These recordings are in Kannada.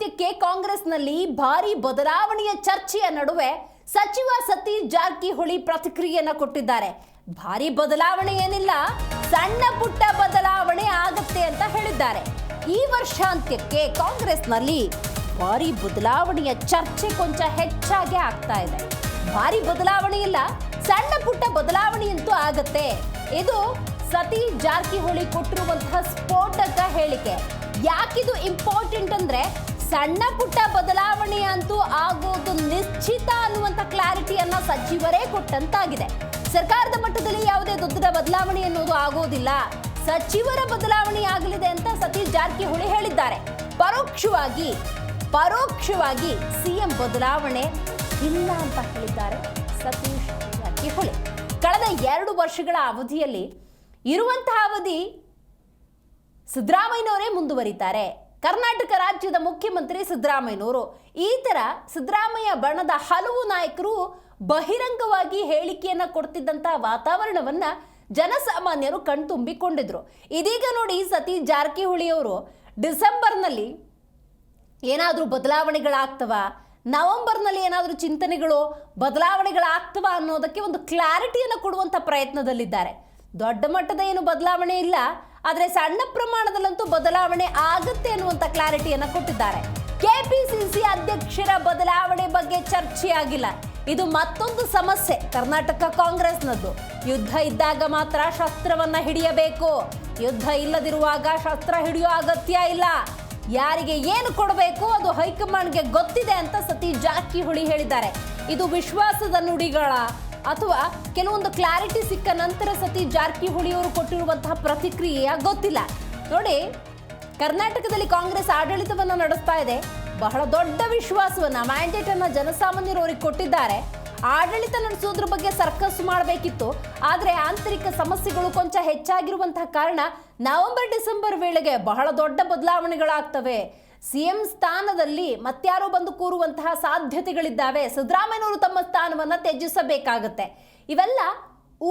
ವರ್ಷಾಂತ್ಯಕ್ಕೆ ಕಾಂಗ್ರೆಸ್ನಲ್ಲಿ ಭಾರಿ ಬದಲಾವಣೆಯ ಚರ್ಚೆಯ ನಡುವೆ ಸಚಿವ ಸತೀಶ್ ಜಾರಕಿಹೊಳಿ ಪ್ರತಿಕ್ರಿಯೆಯನ್ನ ಕೊಟ್ಟಿದ್ದಾರೆ. ಭಾರಿ ಬದಲಾವಣೆ ಏನಿಲ್ಲ, ಸಣ್ಣ ಪುಟ್ಟ ಬದಲಾವಣೆ ಆಗತ್ತೆ ಅಂತ ಹೇಳಿದ್ದಾರೆ. ಈ ವರ್ಷಾಂತ್ಯಕ್ಕೆ ಕಾಂಗ್ರೆಸ್ನಲ್ಲಿ ಭಾರಿ ಬದಲಾವಣೆಯ ಚರ್ಚೆ ಕೊಂಚ ಹೆಚ್ಚಾಗಿ ಆಗ್ತಾ ಇದೆ. ಭಾರಿ ಬದಲಾವಣೆ ಇಲ್ಲ, ಸಣ್ಣ ಪುಟ್ಟ ಬದಲಾವಣೆಯಂತೂ ಆಗತ್ತೆ. ಇದು ಸತೀಶ್ ಜಾರಕಿಹೊಳಿ ಕೊಟ್ಟಿರುವಂತಹ ಸ್ಫೋಟಕ ಹೇಳಿಕೆ. ಯಾಕಿದು ಇಂಪಾರ್ಟೆಂಟ್ ಅಂದ್ರೆ ಸಣ್ಣ ಪುಟ್ಟ ಬದಲಾವಣೆ ಅಂತೂ ಆಗೋದು ನಿಶ್ಚಿತ ಅನ್ನುವಂಥ ಕ್ಲಾರಿಟಿಯನ್ನ ಸಚಿವರೇ ಕೊಟ್ಟಂತಾಗಿದೆ. ಸರ್ಕಾರದ ಮಟ್ಟದಲ್ಲಿ ಯಾವುದೇ ದೊಡ್ಡದ ಬದಲಾವಣೆ ಅನ್ನೋದು ಆಗೋದಿಲ್ಲ. ಸಚಿವರ ಬದಲಾವಣೆ ಆಗಲಿದೆ ಅಂತ ಸತೀಶ್ ಜಾರಕಿಹೊಳಿ ಹೇಳಿದ್ದಾರೆ. ಪರೋಕ್ಷವಾಗಿ ಪರೋಕ್ಷವಾಗಿ ಸಿಎಂ ಬದಲಾವಣೆ ಇಲ್ಲ ಅಂತ ಹೇಳಿದ್ದಾರೆ ಸತೀಶ್ ಜಾರಕಿಹೊಳಿ. ಕಳೆದ ಎರಡು ವರ್ಷಗಳ ಅವಧಿಯಲ್ಲಿ ಇರುವಂತಹ ಅವಧಿ ಸಿದ್ದರಾಮಯ್ಯನವರೇ ಮುಂದುವರಿತಾರೆ. ಕರ್ನಾಟಕ ರಾಜ್ಯದ ಮುಖ್ಯಮಂತ್ರಿ ಸಿದ್ದರಾಮಯ್ಯನವರು. ಈ ಥರ ಸಿದ್ದರಾಮಯ್ಯ ಬಣದ ಹಲವು ನಾಯಕರು ಬಹಿರಂಗವಾಗಿ ಹೇಳಿಕೆಯನ್ನ ಕೊಡ್ತಿದ್ದಂಥ ವಾತಾವರಣವನ್ನ ಜನಸಾಮಾನ್ಯರು ಕಣ್ತುಂಬಿಕೊಂಡಿದ್ರು. ಇದೀಗ ನೋಡಿ ಸತೀಶ್ ಜಾರಕಿಹೊಳಿ ಅವರು ಡಿಸೆಂಬರ್ನಲ್ಲಿ ಏನಾದರೂ ಬದಲಾವಣೆಗಳಾಗ್ತವ? ನವೆಂಬರ್ನಲ್ಲಿ ಏನಾದರೂ ಚಿಂತನೆಗಳು ಬದಲಾವಣೆಗಳಾಗ್ತವ ಅನ್ನೋದಕ್ಕೆ ಒಂದು ಕ್ಲಾರಿಟಿಯನ್ನು ಕೊಡುವಂಥ ಪ್ರಯತ್ನದಲ್ಲಿದ್ದಾರೆ. ದೊಡ್ಡ ಮಟ್ಟದ ಏನು ಬದಲಾವಣೆ ಇಲ್ಲ. ಆದರೆ ಸಣ್ಣ ಪ್ರಮಾಣದಲ್ಲಂತೂ ಬದಲಾವಣೆ ಆಗುತ್ತೆ ಅನ್ನುವಂಥ ಕ್ಲಾರಿಟಿಯನ್ನು ಕೊಟ್ಟಿದ್ದಾರೆ. ಕೆಪಿಸಿಸಿ ಅಧ್ಯಕ್ಷರ ಬದಲಾವಣೆ ಬಗ್ಗೆ ಚರ್ಚೆಯಾಗಿಲ್ಲ. ಇದು ಮತ್ತೊಂದು ಸಮಸ್ಯೆ ಕರ್ನಾಟಕ ಕಾಂಗ್ರೆಸ್ನದ್ದು. ಯುದ್ಧ ಇದ್ದಾಗ ಮಾತ್ರ ಶಸ್ತ್ರವನ್ನ ಹಿಡಿಯಬೇಕು. ಯುದ್ಧ ಇಲ್ಲದಿರುವಾಗ ಶಸ್ತ್ರ ಹಿಡಿಯೋ ಅಗತ್ಯ ಇಲ್ಲ. ಯಾರಿಗೆ ಏನು ಕೊಡಬೇಕು ಅದು ಹೈಕಮಾಂಡ್ಗೆ ಗೊತ್ತಿದೆ ಅಂತ ಸತೀಶ್ ಜಾರಕಿಹೊಳಿ ಹೇಳಿದ್ದಾರೆ. ಇದು ವಿಶ್ವಾಸದ ನುಡಿಗಳ ಅಥವಾ ಕೆಲವೊಂದು ಕ್ಲಾರಿಟಿ ಸಿಕ್ಕ ನಂತರ ಸತಿ ಜಾರಕಿಹೊಳಿ ಅವರು ಕೊಟ್ಟಿರುವಂತಹ ಪ್ರತಿಕ್ರಿಯೆಯ ಗೊತ್ತಿಲ್ಲ. ನೋಡಿ, ಕರ್ನಾಟಕದಲ್ಲಿ ಕಾಂಗ್ರೆಸ್ ಆಡಳಿತವನ್ನು ನಡೆಸ್ತಾ ಇದೆ. ಬಹಳ ದೊಡ್ಡ ವಿಶ್ವಾಸವನ್ನ ಮ್ಯಾಂಡೇಟ್ ಅನ್ನ ಜನಸಾಮಾನ್ಯರು ಅವರಿಗೆ ಕೊಟ್ಟಿದ್ದಾರೆ. ಆಡಳಿತ ನಡೆಸೋದ್ರ ಬಗ್ಗೆ ಸರ್ಕಸ್ ಮಾಡಬೇಕಿತ್ತು. ಆದರೆ ಆಂತರಿಕ ಸಮಸ್ಯೆಗಳು ಕೊಂಚ ಹೆಚ್ಚಾಗಿರುವಂತಹ ಕಾರಣ ನವೆಂಬರ್ ಡಿಸೆಂಬರ್ ವೇಳೆಗೆ ಬಹಳ ದೊಡ್ಡ ಬದಲಾವಣೆಗಳಾಗ್ತವೆ. ಸಿಎಂ ಸ್ಥಾನದಲ್ಲಿ ಮತ್ಯಾರೋ ಬಂದು ಕೂರುವಂತಹ ಸಾಧ್ಯತೆಗಳಿದ್ದಾವೆ. ಸಿದ್ದರಾಮಯ್ಯನವರು ತಮ್ಮ ಸ್ಥಾನವನ್ನು ತ್ಯಜಿಸಬೇಕಾಗತ್ತೆ. ಇವೆಲ್ಲ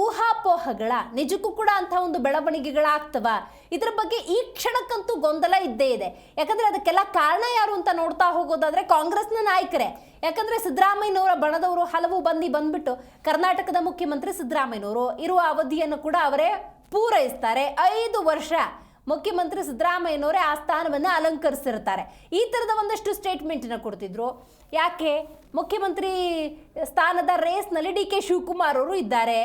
ಊಹಾಪೋಹಗಳ, ನಿಜಕ್ಕೂ ಕೂಡ ಅಂಥ ಒಂದು ಬೆಳವಣಿಗೆಗಳಾಗ್ತವ. ಇದರ ಬಗ್ಗೆ ಈ ಕ್ಷಣಕ್ಕಂತೂ ಗೊಂದಲ ಇದ್ದೇ ಇದೆ. ಯಾಕಂದ್ರೆ ಅದಕ್ಕೆಲ್ಲ ಕಾರಣ ಯಾರು ಅಂತ ನೋಡ್ತಾ ಹೋಗೋದಾದ್ರೆ ಕಾಂಗ್ರೆಸ್ನ ನಾಯಕರೇ. ಯಾಕಂದ್ರೆ ಸಿದ್ದರಾಮಯ್ಯನವರ ಬಣದವರು ಹಲವು ಬಂದಿ ಬಂದ್ಬಿಟ್ಟು ಕರ್ನಾಟಕದ ಮುಖ್ಯಮಂತ್ರಿ ಸಿದ್ದರಾಮಯ್ಯನವರು ಇರುವ ಅವಧಿಯನ್ನು ಕೂಡ ಅವರೇ ಪೂರೈಸ್ತಾರೆ. ಐದು ವರ್ಷ ಮುಖ್ಯಮಂತ್ರಿ ಸಿದ್ದರಾಮಯ್ಯನವರೇ ಆ ಸ್ಥಾನವನ್ನು ಅಲಂಕರಿಸಿರ್ತಾರೆ ಈ ಥರದ ಒಂದಷ್ಟು ಸ್ಟೇಟ್ಮೆಂಟನ್ನು ಕೊಡ್ತಿದ್ರು. ಯಾಕೆ? ಮುಖ್ಯಮಂತ್ರಿ ಸ್ಥಾನದ ರೇಸ್ನಲ್ಲಿ ಡಿ ಕೆ ಶಿವಕುಮಾರ್ ಅವರು ಇದ್ದಾರೆ.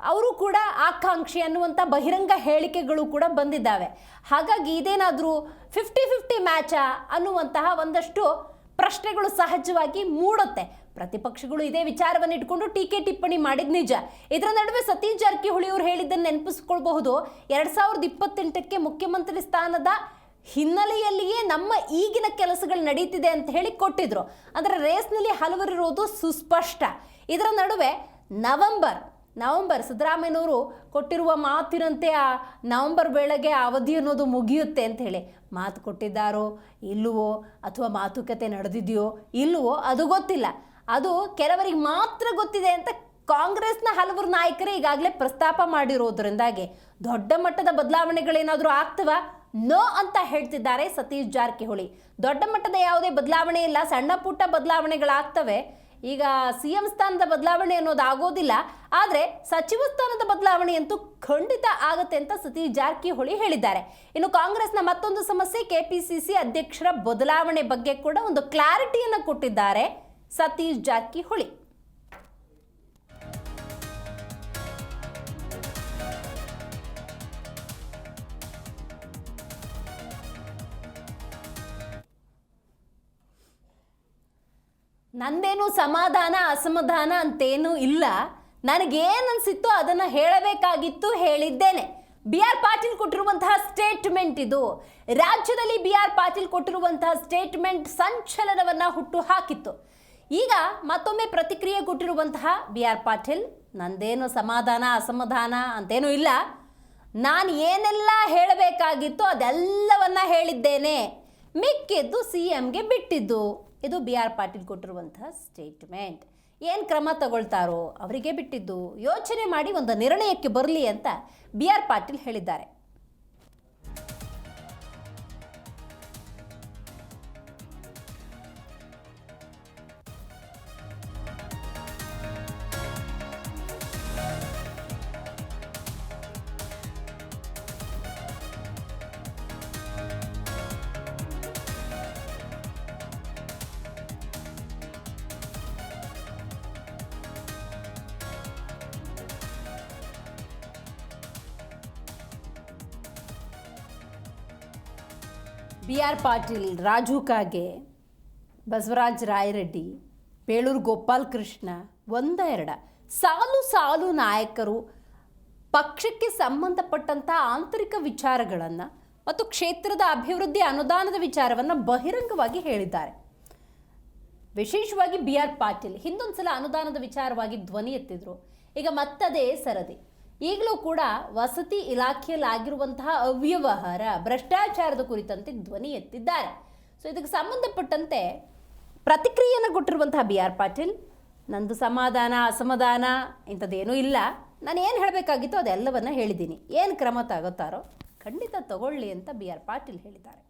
ಅವರು ಕೂಡ ಆಕಾಂಕ್ಷಿ ಅನ್ನುವಂಥ ಬಹಿರಂಗ ಹೇಳಿಕೆಗಳು ಕೂಡ ಬಂದಿದ್ದಾವೆ. ಹಾಗಾಗಿ ಇದೇನಾದರೂ ಫಿಫ್ಟಿ ಫಿಫ್ಟಿ ಮ್ಯಾಚಾ ಅನ್ನುವಂತಹ ಒಂದಷ್ಟು ಪ್ರಶ್ನೆಗಳು ಸಹಜವಾಗಿ ಮೂಡುತ್ತೆ. ಪ್ರತಿಪಕ್ಷಗಳು ಇದೇ ವಿಚಾರವನ್ನು ಇಟ್ಕೊಂಡು ಟೀಕೆ ಟಿಪ್ಪಣಿ ಮಾಡಿದ ನಿಜ. ಇದರ ನಡುವೆ ಸತೀಶ್ ಜಾರಕಿಹೊಳಿ ಅವರು ಹೇಳಿದ್ದನ್ನು ನೆನಪಿಸ್ಕೊಳ್ಬಹುದು. ಎರಡ್ ಸಾವಿರದ ಇಪ್ಪತ್ತೆಂಟಕ್ಕೆ ಮುಖ್ಯಮಂತ್ರಿ ಸ್ಥಾನದ ಹಿನ್ನೆಲೆಯಲ್ಲಿಯೇ ನಮ್ಮ ಈಗಿನ ಕೆಲಸಗಳು ನಡೀತಿದೆ ಅಂತ ಹೇಳಿ ಕೊಟ್ಟಿದ್ರು. ಅಂದರೆ ರೇಸ್ನಲ್ಲಿ ಹಲವರಿರೋದು ಸುಸ್ಪಷ್ಟ. ಇದರ ನಡುವೆ ನವೆಂಬರ್ ನವೆಂಬರ್ ಸಿದ್ದರಾಮಯ್ಯನವರು ಕೊಟ್ಟಿರುವ ಮಾತಿನಂತೆ ಆ ನವೆಂಬರ್ ವೇಳೆಗೆ ಆ ಅವಧಿ ಅನ್ನೋದು ಮುಗಿಯುತ್ತೆ ಅಂತ ಹೇಳಿ. ಮಾತು ಕೊಟ್ಟಿದ್ದಾರೋ, ಇಲ್ಲವೋ, ಅಥವಾ ಮಾತುಕತೆ ನಡೆದಿದೆಯೋ, ಇಲ್ಲವೋ, ಅದು ಗೊತ್ತಿಲ್ಲ. ಅದು ಕೆಲವರಿಗೆ ಮಾತ್ರ ಗೊತ್ತಿದೆ ಅಂತ ಕಾಂಗ್ರೆಸ್ನ ಹಲವರು ನಾಯಕರೇ ಈಗಾಗಲೇ ಪ್ರಸ್ತಾಪ ಮಾಡಿರೋದ್ರಿಂದಾಗಿ ದೊಡ್ಡ ಮಟ್ಟದ ಬದಲಾವಣೆಗಳೇನಾದರೂ ಆಗ್ತವ? ನೋ ಅಂತ ಹೇಳ್ತಿದ್ದಾರೆ ಸತೀಶ್ ಜಾರಕಿಹೊಳಿ. ದೊಡ್ಡ ಮಟ್ಟದ ಯಾವುದೇ ಬದಲಾವಣೆ ಇಲ್ಲ, ಸಣ್ಣ ಪುಟ್ಟ ಬದಲಾವಣೆಗಳಾಗ್ತವೆ. ಈಗ ಸಿ ಎಂ ಸ್ಥಾನದ ಬದಲಾವಣೆ ಅನ್ನೋದು ಆಗೋದಿಲ್ಲ, ಆದರೆ ಸಚಿವ ಸ್ಥಾನದ ಬದಲಾವಣೆ ಅಂತೂ ಖಂಡಿತ ಆಗುತ್ತೆ ಅಂತ ಸತೀಶ್ ಜಾರಕಿಹೊಳಿ ಹೇಳಿದ್ದಾರೆ. ಇನ್ನು ಕಾಂಗ್ರೆಸ್ನ ಮತ್ತೊಂದು ಸಮಸ್ಯೆ, ಕೆಪಿಸಿಸಿ ಅಧ್ಯಕ್ಷರ ಬದಲಾವಣೆ ಬಗ್ಗೆ ಕೂಡ ಒಂದು ಕ್ಲಾರಿಟಿಯನ್ನು ಕೊಟ್ಟಿದ್ದಾರೆ ಸತೀಶ್ ಜಾರಕಿಹೊಳಿ. ನಂದೇನು ಸಮಾಧಾನ, ಅಸಮಾಧಾನ ಅಂತೇನೂ ಇಲ್ಲ. ನನಗೇನು ಅನಿಸಿತ್ತು ಅದನ್ನು ಹೇಳಬೇಕಾಗಿತ್ತು ಹೇಳಿದ್ದೇನೆ. ಬಿ ಆರ್ ಪಾಟೀಲ್ ಕೊಟ್ಟಿರುವಂತಹ ಸ್ಟೇಟ್ಮೆಂಟ್ ಇದು. ರಾಜ್ಯದಲ್ಲಿ ಬಿ ಆರ್ ಪಾಟೀಲ್ ಕೊಟ್ಟಿರುವಂತಹ ಸ್ಟೇಟ್ಮೆಂಟ್ ಸಂಚಲನವನ್ನು ಹುಟ್ಟು ಹಾಕಿತ್ತು ಈಗ ಮತ್ತೊಮ್ಮೆ ಪ್ರತಿಕ್ರಿಯೆ ಕೊಟ್ಟಿರುವಂತಹ ಬಿ ಆರ್ ಪಾಟೀಲ್, ನಂದೇನು ಸಮಾಧಾನ, ಅಸಮಾಧಾನ ಅಂತೇನೂ ಇಲ್ಲ. ನಾನು ಏನೆಲ್ಲ ಹೇಳಬೇಕಾಗಿತ್ತು ಅದೆಲ್ಲವನ್ನ ಹೇಳಿದ್ದೇನೆ. ಮಿಕ್ಕಿದ್ದು ಸಿ ಎಂಗೆ ಬಿಟ್ಟಿದ್ದು. ಇದು ಬಿ ಆರ್ ಪಾಟೀಲ್ ಕೊಟ್ಟಿರುವಂತಹ ಸ್ಟೇಟ್ಮೆಂಟ್ ಏನು ಕ್ರಮ ತಗೊಳ್ತಾರೋ ಅವರಿಗೆ ಬಿಟ್ಟಿದ್ದು ಯೋಚನೆ ಮಾಡಿ ಒಂದು ನಿರ್ಣಯಕ್ಕೆ ಬರಲಿ ಅಂತ ಬಿ ಆರ್ ಪಾಟೀಲ್ ಹೇಳಿದ್ದಾರೆ. ಬಿ ಆರ್ ಪಾಟೀಲ್, ರಾಜು ಕಾಗೆ, ಬಸವರಾಜ್ ರಾಯರೆಡ್ಡಿ, ಬೇಳೂರು ಗೋಪಾಲ್ ಕೃಷ್ಣ ಒಂದ ಎರಡ ಸಾಲು ಸಾಲು ನಾಯಕರು ಪಕ್ಷಕ್ಕೆ ಸಂಬಂಧಪಟ್ಟಂಥ ಆಂತರಿಕ ವಿಚಾರಗಳನ್ನು ಮತ್ತು ಕ್ಷೇತ್ರದ ಅಭಿವೃದ್ಧಿ ಅನುದಾನದ ವಿಚಾರವನ್ನು ಬಹಿರಂಗವಾಗಿ ಹೇಳಿದ್ದಾರೆ. ವಿಶೇಷವಾಗಿ ಬಿ ಆರ್ ಪಾಟೀಲ್ ಹಿಂದೊಂದ್ಸಲ ಅನುದಾನದ ವಿಚಾರವಾಗಿ ಧ್ವನಿ ಎತ್ತಿದ್ರು. ಈಗ ಮತ್ತದೇ ಸರದಿ. ಈಗಲೂ ಕೂಡ ವಸತಿ ಇಲಾಖೆಯಲ್ಲಿ ಆಗಿರುವಂತಹ ಅವ್ಯವಹಾರ, ಭ್ರಷ್ಟಾಚಾರದ ಕುರಿತಂತೆ ಧ್ವನಿ ಎತ್ತಿದ್ದಾರೆ. ಸೊ ಇದಕ್ಕೆ ಸಂಬಂಧಪಟ್ಟಂತೆ ಪ್ರತಿಕ್ರಿಯೆಯನ್ನು ಕೊಟ್ಟಿರುವಂತಹ ಬಿ ಆರ್ ಪಾಟೀಲ್, ನಂದು ಸಮಾಧಾನ, ಅಸಮಾಧಾನ ಇಂಥದ್ದೇನೂ ಇಲ್ಲ. ನಾನು ಏನು ಹೇಳಬೇಕಾಗಿತ್ತು ಅದೆಲ್ಲವನ್ನ ಹೇಳಿದ್ದೀನಿ. ಏನು ಕ್ರಮ ತಗೋತಾರೋ ಖಂಡಿತ ತಗೊಳ್ಳಿ ಅಂತ ಬಿ ಆರ್ ಪಾಟೀಲ್ ಹೇಳಿದ್ದಾರೆ.